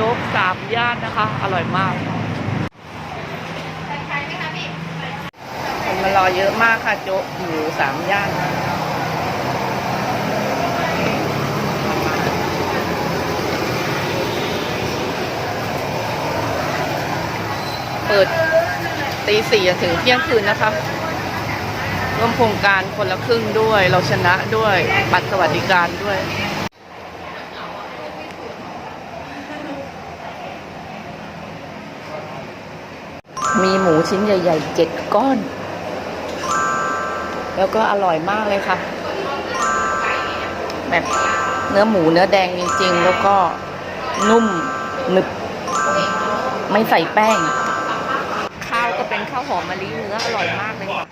โจ๊กสามย่านนะคะ อร่อยมากคนมารอเยอะมากค่ะโจ๊กหมูสามย่านเปิดตีสี่ถึงเที่ยงคืนนะคะร่วมโครงการคนละครึ่งด้วย เราชนะด้วยบัตรสวัสดิการด้วย มีหมูชิ้นใหญ่ๆเจ็ดก้อน แล้วก็อร่อยมากเลยค่ะ แบบเนื้อหมูเนื้อแดงจริงๆ แล้วก็นุ่มหนึบ ไม่ใส่แป้ง ข้าวก็เป็นข้าวหอมมะลิเนื้ออร่อยมากเลยค่ะ